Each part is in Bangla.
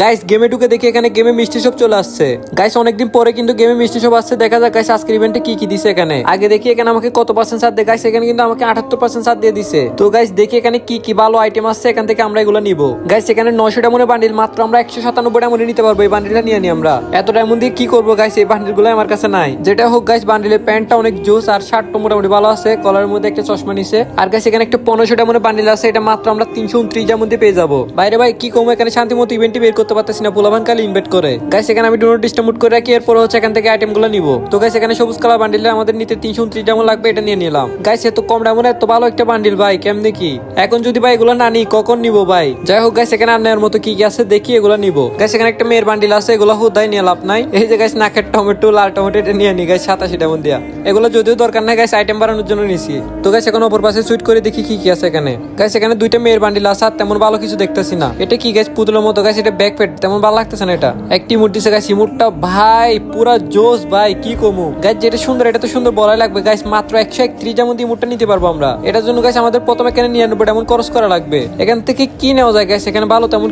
গাইস গেমে ঢুকে দেখি এখানে গেমে মিষ্টি সব চলে আসছে। গাইস অনেকদিন পরে কিন্তু গেমে মিষ্টি সব আসছে। দেখা যাক গাইস আজকের ইভেন্টে কি কি দিছে এখানে। আগে দেখি এখানে আমাকে কত পার্সেন্ট সাথ দেয়। গাইস এখানে কিন্তু আমাকে আটাত্তর পার্সেন্ট সাথ দিয়ে দিছে। তো গাইস দেখি এখানে কি কি ভালো আইটেম আসছে। এখান থেকে আমরা এগুলো নিব। গাইস এখানে নয়শো ডায়মন্ডের বান্ডিল মাত্র আমরা একশো সাতানব্বই ডায়মন্ডে নিতে পারব। এই বান্ডিলটা নিয়ে নি আমরা। এত ডায়মন্ড দিয়ে কি করব গাইস এই বান্ডিলগুলো আমার কাছে নাই। যেটা হোক গাইস বান্ডিলের প্যান্টটা অনেক জোস আর শার্টটা মোটামুটি ভালো আছে। কলারের মধ্যে একটা চশমা নিছে। আর গাইস এখানে একটা পনেরোশো ডায়মন্ডের বান্ডিল আছে। এটা মাত্র আমরা তিনশো উনত্রিশ ডায়মন্ড দিয়ে পেয়ে যাব। বাইরে ভাই, কি কম এখানে? শান্তি মতো ইভেন্টই বের করতে পারতেছি না পোলাভান কালে ইনভাইট করে। গাইস এখানে আমি ডোনেট ডিস্ট্রিবিউট করে রাখি, এরপর হচ্ছে এখান থেকে আইটেমগুলো নিবো। তো গাইস এখানে সবুজ কালার বান্ডিলে আমাদের নিতে তিনশো উনত্রিশ ডায়মন্ড লাগবে, এটা নিয়ে নিলাম। গাইস এত কম ডায়মন্ড এত ভালো একটা বান্ডিল ভাই, কেমনে কি? এখন যদি ভাই এগুলো না নিই, কখন নিবো ভাই? যাই হোক গাইস এখানে আর নেওয়ার মতো কি কি আছে, দেখি এগুলো নিবো। গাইস এখানে একটা মেয়ের বান্ডিল আছে, এগুলো হুদাই নিয়ে লাভ নাই। এই যে গাইস নাকের টমেটো, লাল টমেটো, এটা নিয়ে নি গাইস সাতাশি ডায়মন্ড দিয়া। এগুলো যদিও দরকার নাই গাইস আইটেম বাড়ানোর জন্য নিছি। তো গাইস এখন অপর পাশে সুইট করে দেখি কি কি আছে এখানে। গাইস এখানে দুইটা মেয়ের বান্ডিল আছে, আর তেমন ভালো কিছু দেখতেছি না। এটা কি গাইস পুতুলের মতো? গাইস এটা ব্যাক তেমন ভালো লাগতেছে না এটা। একটি মুড দিছে গাইস ভাই, পুরা জোস ভাই, কি কমু? গাইস যেটা সুন্দর, এটা তো সুন্দর বলাই লাগবে। গাইস মাত্র ইমুটটা নিতে পারব আমরা। এটার জন্য গাইস আমাদের প্রথমে নিরানব্বই এমন খরচ করা লাগবে। এখান থেকে কি নেওয়া যায় গাইস এখানে ভালো তেমন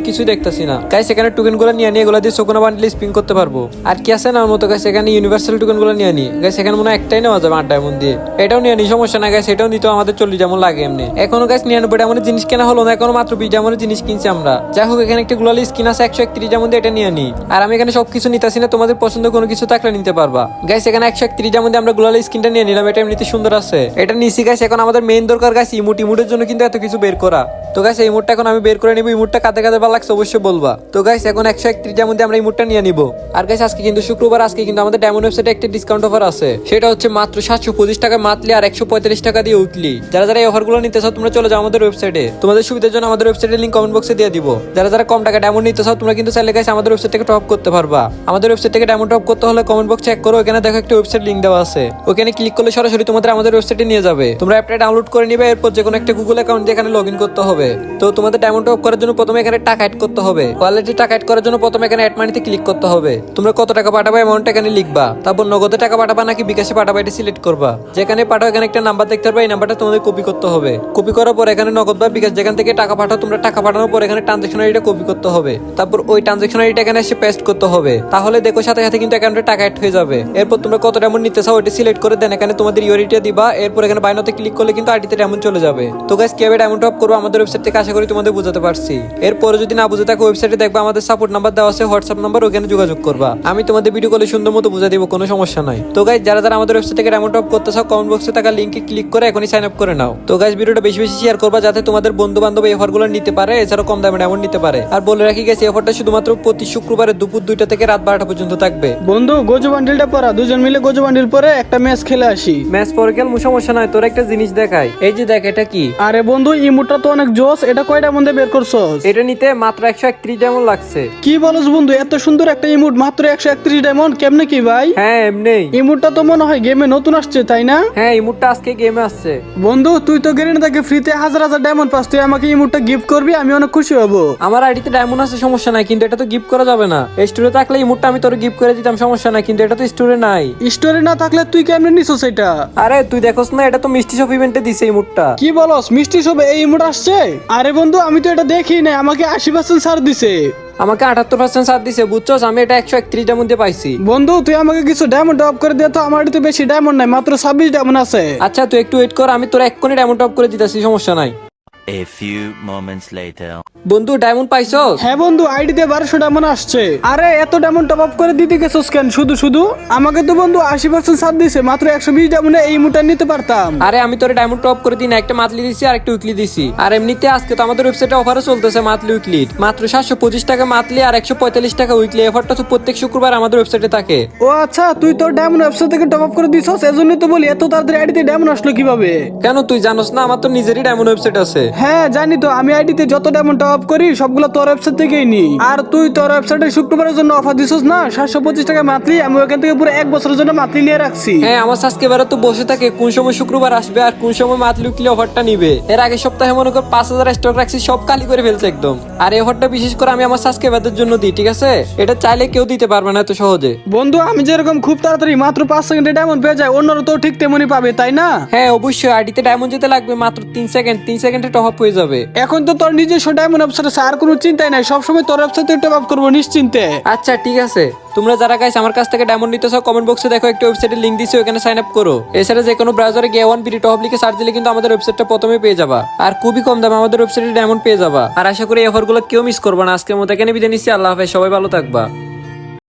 না। গাইস এখানে টুকেনগুলো নিয়ে নিয়ে এগুলো দিয়ে শোকনা বান্ডিল স্পিন করতে পারব। আর কি আছে না মতো গাইস এখানে ইউনিভার্সাল টুকেনগুলো নিয়ে নি গাইস এখানে মনে হয় একটাই নেওয়া যাবে, আট ডায়মন্ড দিয়ে। এটাও নিয়ে নি সমস্যা না গাইস এটাও নিতে আমাদের চল্লিশ যেমন লাগে এমনি। এখনও গাইস নিরানব্বই ডায়মন্ডের জিনিস কেনা হলো না, এখনও মাত্র বিশ জিনিস কিনছি আমরা। যাই হোক, এখানে একটা গ্লোয়াল স্কিন আছে একশো একত্রিশ ডায়মন্ড দিয়ে এটা নিয়ে নি আর আমি এখানে সবকিছু নিতেছি না, তোমাদের পছন্দ কোনো কিছু থাকলে নিতে পারবা। গাইস এখানে একশো একত্রিশ ডায়মন্ড দিয়ে আমরা গ্লোয়াল স্কিনটা নিয়ে নিলাম, এটা এমনিতে সুন্দর আছে। এটা নিছি গাইস এখন আমাদের মেইন দরকার গাইস ইমুট ইমুটের জন্য কিন্তু এত কিছু বের করা। তো গাইস এই মুডটা এখন আমি বের করে নিব ইমুটটা কাতে কাতে ভালো লাগছে, অবশ্যই বলবা। তো গাইস এখন একশো একত্রিশ ডায়মন্ড দিয়ে আমরা ইমুটটা নিয়ে নিব। আর গাইস আজকে কিন্তু শুক্রবার, আজকে কিন্তু আমাদের ডায়মন্ড ওয়েবসাইটে একটা ডিসকাউন্ট অফার আছে। সেটা হচ্ছে মাত্র সাতশো পঁচিশ টাকা মান্থলি আর একশো পঁয়তাল্লিশ টাকা দিয়ে উইকলি যারা যারা এই অফারগুলো নিতে চাও তোমরা চলে যাও আমাদের ওয়েবসাইটে তোমাদের সুবিধার জন্য আমাদের ওয়েবসাইটের লিঙ্ক কমেন্ট বক্সে দিয়ে দিব। যারা যারা কম টাকা ডায়মন্ড নিতে চাও, তোমরা কিন্তু চাইলে গাইস আমাদের ওয়েবসাইট থেকে টপ করতে পারবা। আমাদের ওয়েবসাইট থেকে ডায়মন্ড টপ করতে হলে কমেন্ট বক্স চেক করো, এখানে দেখো একটা ওয়েবসাইট লিঙ্ক দেওয়া আছে। ওখানে ক্লিক করলে সরাসরি তোমাদের আমাদের ওয়েবসাইটে নিয়ে যাবে। তোমরা অ্যাপটা ডাউনলোড করে নিবে, এরপর যে কোনো একটা গুগল অ্যাকাউন্ট দিয়ে এখানে লগ ইন করতে হবে। তো তোমাদের ডায়মন্ড টপ করার জন্য প্রথমে এখানে টাকা অ্যাড করতে হবে। কোয়ালিটি টাকা অ্যাড করার জন্য প্রথমে এখানে অ্যাড মানিতে ক্লিক করতে হবে। তোমরা কত টাকা পাঠাবে অ্যামাউন্ট এখানে লিখবা। তারপর নগদে টাকা পাঠাবা নাকি বিকাশে পাঠাবা, এটা সিলেক্ট করবা। যেখানে পাঠাও, এখানে একটা নাম্বার দেখতে পারবা, এই নাম্বারটা তোমাদের কপি করতে হবে। কপি করার পর এখানে নগদ বা বিকাশ যেখান থেকে টাকা পাঠাও, তোমরা টাকা পাঠানোর পর এখানে ট্রানজেকশন আইডিটা কপি করতে হবে। তারপর ওই ট্রানজেকশন আইডিটা এখানে এসে পেস্ট করতে হবে। তাহলে দেখো সাথে সাথে কিন্তু অ্যাকাউন্টে টাকা অ্যাড হয়ে যাবে। এরপর তোমরা কত ডায়মন্ড নিতে চাও ওইটা সিলেক্ট করে দেন। এখানে তোমাদের ইউরিটা দিবা। এরপর এখানে বাইনাতে ক্লিক করলে কিন্তু আইডিতে ডায়মন্ড চলে যাবে। তো গাইস কীভাবে ডায়মন্ড টপ করব আমাদের ওয়েবসাইট থেকে আশা করি তোমাদের বুঝাতে পারছি। এরপরে যদি না বুঝে থাকো ওয়েবসাইটে দেখবা আমাদের সাপোর্ট নাম্বার দেওয়া আছে হোয়াটসঅ্যাপ নাম্বার ওখানে যোগাযোগ করবা। আমি তোমাদের ভিডিও কলে সুন্দর মতো বুঝা দিব, কোনো সমস্যা নাই। তো গাইস যারা যারা আমাদের ওয়েবসাইট থেকে ডায়মন্ড টপ করতে চাও কমেন্ট বক্সে থাকা লিঙ্কে ক্লিক করে এখনই সাইন আপ করে নাও। তো গাইস ভিডিওটা বেশি বেশি শেয়ার করবা যাতে তোমাদের বন্ধু বান্ধব এই অফারগুলো নিতে পারে, এছাড়াও কম দামে ডায়মন্ড নিতে পারে। আর বলে রাখি গেছে এই অফারটা শুধুমাত্র প্রতি শুক্রবারে দুপুর দুইটা থেকে রাত বারোটা পর্যন্ত থাকবে। বন্ধু গোজো বান্ডিলটা পরা। দুজন মিলে গোজো বান্ডিল পরে একটা ম্যাচ খেলে আসি। ম্যাচ পরে গেল সমস্যা নাই তোর একটা জিনিস দেখাই। এই যে দেখ এটা কি? আরে বন্ধু ইমুটা তো অনেক জোস এটা কয়টা মধ্যে বের করছস? এটা নিতে মাত্র একশো একত্রিশ ডায়মন্ড লাগছে। কি বলস বন্ধু এত সুন্দর একটা ইমুট মাত্র একশো একত্রিশ ডায়মন্ড কেমনে কি ভাই? হ্যাঁ এমনি ইমুটটা তো মনে হয় গেমে নতুন আসছে তাই না? হ্যাঁ এই মুডটা আজকে গেমে আসছে। বন্ধু তুই তো গেরিনা থেকে ফ্রিতে হাজার হাজার ডায়মন্ড পাস তুই আমাকে ইমুটটা গিফট করবি আমি অনেক খুশি হব। আমার আইডিতে ডায়মন্ড আছে সমস্যা নাই কিন্তু এটা তো গিফট করা যাবে না। স্টোরে থাকলে এই মুডটা আমি তোর গিফট করে দিতাম সমস্যা নাই কিন্তু এটা তো স্টোরে নাই। স্টোরি না থাকলে তুই কেমনে নিছস এটা? আরে তুই দেখোস না এটা তো মিষ্টি সব ইভেন্টে দিছে এই মুডটা। কি বলস মিষ্টি সবে এই ইমুট আসছে? আরে বন্ধু আমি তো এটা দেখি না আমাকে আশি পার্সেন্ট ছাড় দিছে। আমাকে আটাত্তর পার্সেন্ট সাথ দিছে বুঝছস? আমি এটা একশো একত্রিশ ডায়মন্ড দিয়ে পাইছি। বন্ধু তুই আমাকে কিছু ডায়মন্ড অফ করে দে তো আমার তো বেশি ডায়মন্ড নাই মাত্র ছাব্বিশ ডায়মন্ড আছে। আচ্ছা তুই একটু ওয়েট কর আমি তোর এক কোণে ডায়মন্ড টপ করে দিতেছি সমস্যা নাই। A few moments later. বন্ধু ডায়মন্ড পাইছস? হ্যাঁ বন্ধু আইডিতে বারোশো ডায়মন্ড আসছে। আরে এত ডায়মন্ড টপ আপ করে দিতে গেছোস কেন? শুধু শুধু? আমাকে তো বন্ধু আশি পার্সেন্ট ছাড় দিছে মাত্র একশো বিশ ডায়মন্ডে এই মুটা নিতে পারতাম। আরে আমি তোর ডায়মন্ড টপ করে দিই না একটা মান্থলি দিছি আর একটা উইকলি দিছি। আর এমনিতে আজকে তো আমাদের ওয়েবসাইটে অফারও চলতেছে মান্থলি উইকলি মাত্র সাতশো পঁচিশ টাকা মাতলি আর একশো পঁয়তাল্লিশ টাকা উইকলি অফারটা তো প্রত্যেক শুক্রবার আমাদের ওয়েবসাইটে থাকে। ও আচ্ছা তুই তোর ডায়মন্ড ওয়েবসাইট থেকে টপ আপ করে দিছস? এজন্যই তো বলি এত তাড়াতাড়ি আইডিতে ডায়মন্ড আসলো কীভাবে? কেন তুই জানোস না আমার তো নিজেরই ডায়মন্ড ওয়েবসাইট আছে। হ্যাঁ জানি তো আমি আইডিতে যত ডায়মন্ড টপ করি সবগুলো তোর ওয়েবসাইট থেকেই নি আর তুই তোর ওয়েবসাইটে শুক্রবারের জন্য অফার দিছস না? সাতশো পঁচিশ টাকা মাত্রই আমি ওখান থেকে পুরো এক বছরের জন্য মাত্রই নিয়ে রাখছি। হ্যাঁ আমার সাবস্ক্রাইবাররা তো বসে থাকে কোন সময় শুক্রবার আসবে আর কোন সময় মান্থলি উইকলি অফারটা নিবে। এর আগে সপ্তাহে মনে কর পাঁচ হাজার স্টক রাখছি সব খালি করে ফেলছে একদম। আর এই অফারটা বিশেষ করে আমি আমার সাবস্ক্রাইবারদের জন্য দিই ঠিক আছে? এটা চাইলে কেউ দিতে পারবে না এত সহজে। বন্ধু আমি যেরকম খুব তাড়াতাড়ি মাত্র পাঁচ সেকেন্ডে ডায়মন্ড পেয়ে যায় অন্যরা তো ঠিক তেমনই পাবে তাই না? হ্যাঁ অবশ্যই আইডিতে ডায়মন্ড যেতে লাগবে মাত্র তিন সেকেন্ড তিন সেকেন্ডে অভাব হয়ে যাবে। এখন তো তোর নিজস্ব ডায়মন্ড ওয়েবসাইট আছে, আর কোনো চিন্তাই নাই। সবসময় তোর থেকে টপ আপ করব নিশ্চিন্তে। আচ্ছা ঠিক আছে। তোমরা যারা গাইস আমার কাছ থেকে ডায়মন্ড নিতে চাও কমেন্ট বক্সে দেখো, একটা ওয়েবসাইটের লিংক দিছি, ওখানে সাইন আপ করো। এছাড়া যে কোনো ব্রাউজারে গিয়ে ওয়ান বিডি টপ লিখে সার্চ দিলে কিন্তু আমাদের ওয়েবসাইটটা প্রথমে পেয়ে যাবা। আর খুবই কম দামে আমাদের ওয়েবসাইটে ডায়মন্ড পেয়ে যাবা। আর আশা করি এই অফারগুলো কেউ মিস করবা না। আজকের মতো এখানে বিদায় নিচ্ছি। আল্লাহ হাফেজ। সবাই ভালো থাকবা।